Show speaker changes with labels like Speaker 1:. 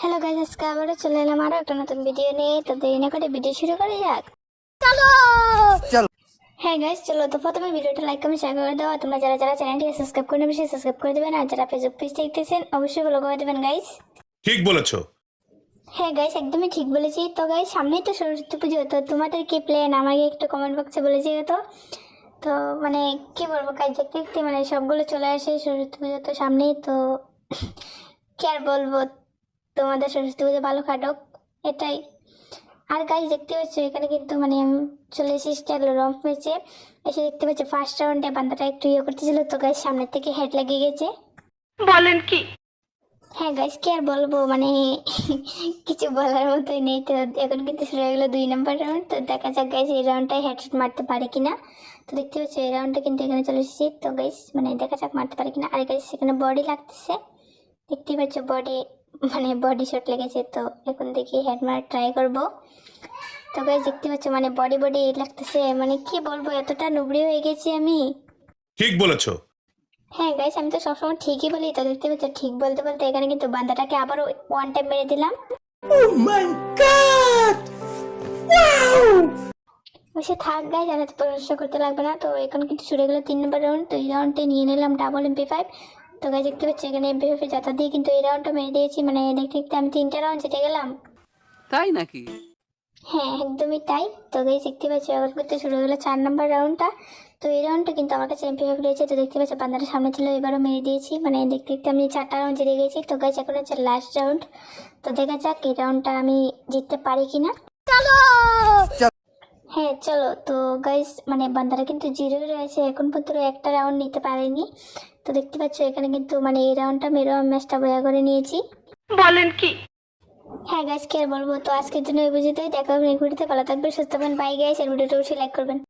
Speaker 1: Hello guys আজকে আবারও চলে এলাম আরও একটা নতুন ভিডিও নিয়ে। তো দেরি না করে ভিডিও শুরু করা যাক।
Speaker 2: চলো। চলো।
Speaker 1: হ্যাঁ গাইজ চলো। তো প্রথমে ভিডিওটা লাইক কমেন্ট শেয়ার করে দাও। আর তোমরা যারা যারা চ্যানেলটিকে সাবস্ক্রাইব করে নেবে সাবস্ক্রাইব করে দেবেন। আর যারা ফেসবুক পেজ দেখতেছেন অবশ্যই ফলো করে দেবেন গাইজ
Speaker 3: ঠিক বলেছ।
Speaker 1: হ্যাঁ গাইস একদমই ঠিক বলেছি। তো গাইস সামনেই তো সরস্বতী পুজো। তো তোমাদের কি প্ল্যান আমাকে একটু কমেন্ট বক্সে বলে বলেছি তো। তো মানে কি বলব কাজ দেখতে দেখতে মানে সবগুলো চলে আসে সরস্বতী পুজো। তো সামনেই তো কি আর বলব? তোমাদের সরস্বতী পুজো ভালো কাটুক এটাই। আর গাইজ দেখতে পাচ্ছ এখানে কিন্তু মানে আমি চলে এসেছি রং হয়েছে। এসে দেখতে পাচ্ছি ফার্স্ট রাউন্ডে বান্দাটা একটু ইয়ে করতেছিল তো গাইজ সামনের থেকে হেড লেগে গেছে।
Speaker 4: বলেন কি?
Speaker 1: হ্যাঁ গাইস কি আর বলব মানে কিছু বলার মতোই নেই। তো এখন কিন্তু শুরু হয়ে গেলো দুই নম্বর রাউন্ড তো দেখা যাক গাইস এই রাউন্ডটাই হেডশট মারতে পারে কিনা। তো দেখতে পাচ্ছি এই রাউন্ডটা কিন্তু এখানে চলে এসেছি তো গাইস মানে দেখা যাক মারতে পারে কিনা। আর গাইস সেখানে বডি লাগতেছে। দেখতে পাচ্ছ বডি মানে বডি শট লেগেছে তো এখন দেখি হেড মার ট্রাই করব। তো গাইস দেখতে পাচ্ছ মানে বডি বডি লাগতেছে। মানে কি বলব এতটা নুবড়ি হয়ে গেছি আমি।
Speaker 3: ঠিক বলেছ।
Speaker 1: হ্যাঁ গাইস আমি তো সবসময় ঠিকই বলি তো দেখতে পাচ্ছ ঠিক বলতে বলতে এখানে কিন্তু বান্দাটাকে আবারও ওয়ান টাইম মেরে দিলাম। ও মাই গড ওয়াও সে থাক গাইস আর এত প্রশংসা করতে লাগবে না। তো এখন কিন্তু শুরু হয়ে গেলো তিন নম্বর রাউন্ড তো এই রাউন্ডে নিয়ে নিলাম ডাবল এমপি ফাইভ তো গাইস দেখতে পাচ্ছি এখানে এমপি ফাইভ যাতা দিয়ে কিন্তু এই রাউন্ডটা মেরে দিয়েছি। মানে দেখতে দেখতে আমি তিনটা রাউন্ড জিতে গেলাম।
Speaker 4: তাই নাকি?
Speaker 1: হ্যাঁ একদমই তাই। তো গাইস দেখতে পাচ্ছি এখন কিন্তু শুরু হলো চার নম্বর রাউন্ডটা তো এই রাউন্ডটা কিন্তু আমার কাছে এমপি ফাইভ রয়েছে। তো দেখতে পাচ্ছি বান্দাটা সামনে ছিল এবারও মেরে দিয়েছি। মানে দেখতে দেখতে আমি চারটা রাউন্ড জিতে গেছি। তো গাইস এখন হচ্ছে লাস্ট রাউন্ড তো দেখা যাক এই রাউন্ডটা আমি জিততে পারি কিনা। হ্যাঁ চলো। তো গাইস মানে বান্দারা কিন্তু জিরো রয়েছে। এখন পর্যন্ত একটা রাউন্ড নিতে পারেনি। তো দেখতে পাচ্ছ এখানে কিন্তু মানে এই রাউন্ডটা মেরো ম্যাচটা বয়া করে নিয়েছি।
Speaker 4: বলেন কি?
Speaker 1: হ্যাঁ গাইস কে আর বলব? তো আজকের জন্য এই বুঝিতে দেখা হবে নেক্সট ভিডিওতে ভালো থাকবে সুস্থ থাকবেন। বাই গাইস এর ভিডিওটা অবশ্যই লাইক করবেন।